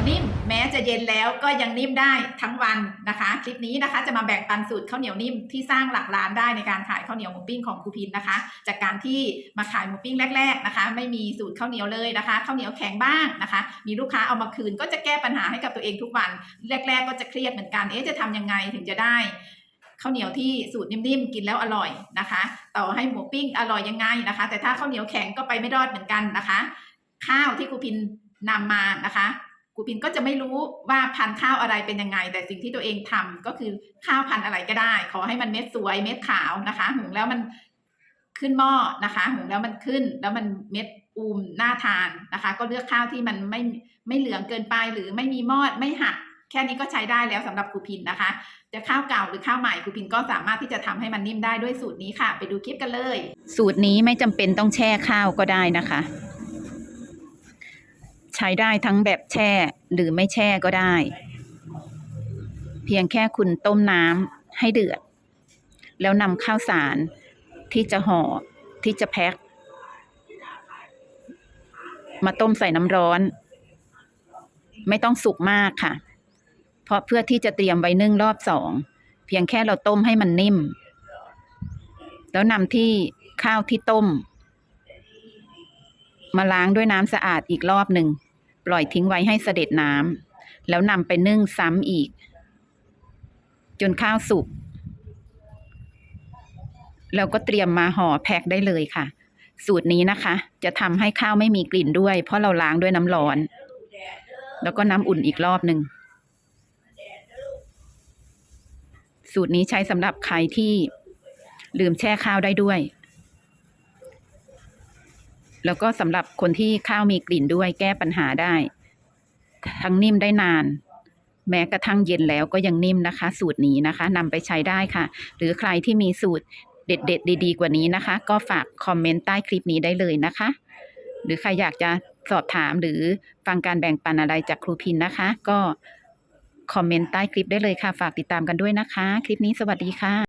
ยวนิ่ม แม้จะเย็นแล้วก็ยังนิ่มได้ทั้งวันนะคะ คลิปนี้นะคะจะมาแบ่งปันสูตรข้าวเหนียวนิ่มที่สร้างหลักล้านได้ในการขายข้าวเหนียวหมูปิ้งของครูพินนะคะ จากการที่มาขายหมูปิ้งแรก ๆนะคะ ไม่มีสูตรข้าวเหนียวเลยนะคะข้าวเหนียวแข็งบ้างนะคะ มีลูกค้าเอามาคืนก็จะแก้ปัญหาให้กับตัวเองทุกวัน แรก ๆ ก็จะเครียดเหมือนกันเอ๊ะจะทำยังไงถึงจะได้ข้าวเหนียวที่สูตรนิ่มๆกินแล้วอร่อยนะคะ ต่อให้หมูปิ้งอร่อยยังไงนะคะ แต่ถ้าข้าวเหนียวแข็งก็ไปไม่รอดเหมือนกันนะคะ ข้าวที่ครูพินนำมานะคะ ครูพินก็จะไม่รู้ว่าพันธุ์ข้าวอะไรเป็นยังไง แต่สิ่งที่ตัวเองทำก็คือข้าวพันธุ์อะไรก็ได้ ขอให้มันเม็ดสวยเม็ดขาวนะคะ หุงแล้วมันขึ้นหม้อนะคะหุงแล้วมันขึ้นแล้วมันเม็ดอูมน่าทานนะคะ ก็เลือกข้าวที่มันไม่ไม่เหลืองเกินไปหรือไม่มีมอดไม่หักแค่นี้ก็ใช้ได้แล้วสำหรับครูพินนะคะ จะข้าวเก่าหรือข้าวใหม่ครูพินก็สามารถที่จะทำให้มันนิ่มได้ด้วยสูตรนี้ค่ะ ไปดูคลิปกันเลย สูตรนี้ไม่จำเป็นต้องแช่ข้าวก็ได้นะคะ ใช้ได้ทั้งแบบแช่หรือไม่แช่ก็ได้ เพียงแค่คุณต้มน้ำให้เดือด แล้วนำข้าวสารที่จะห่อที่จะแพ็คมาต้มใส่น้ำร้อน ไม่ต้องสุกมากค่ะ เพราะเพื่อที่จะเตรียมไว้นึ่งรอบสองเพียงแค่เราต้มให้มันนิ่ม แล้วนำที่ข้าวที่ต้ม มาล้างด้วยน้ำสะอาดอีกรอบหนึ่ง ปล่อยทิ้งไว้ให้เสด็จน้ำแล้วนำไปนึ่งซ้ำอีก จนข้าวสุกแล้วก็เตรียมมาห่อแพ็คได้เลยค่ะ สูตรนี้นะคะ จะทำให้ข้าวไม่มีกลิ่นด้วย เพราะเราล้างด้วยน้ำร้อน แล้วก็น้ำอุ่นอีกรอบหนึ่งสูตรนี้ใช้สำหรับใครที่ลืมแช่ข้าวได้ด้วย แล้วก็สำหรับคนที่ข้าวมีกลิ่นด้วยแก้ปัญหาได้ ทั้งนิ่มได้นาน แม้กระทั่งเย็นแล้วก็ยังนิ่มนะคะ สูตรนี้นะคะนำไปใช้ได้ค่ะ หรือใครที่มีสูตรเด็ดๆดีๆกว่านี้นะคะ ก็ฝากคอมเมนต์ใต้คลิปนี้ได้เลยนะคะ หรือใครอยากจะสอบถามหรือฟังการแบ่งปันอะไรจากครูพินนะคะ ก็คอมเมนต์ใต้คลิปได้เลยค่ะ ฝากติดตามกันด้วยนะคะ คลิปนี้สวัสดีค่ะ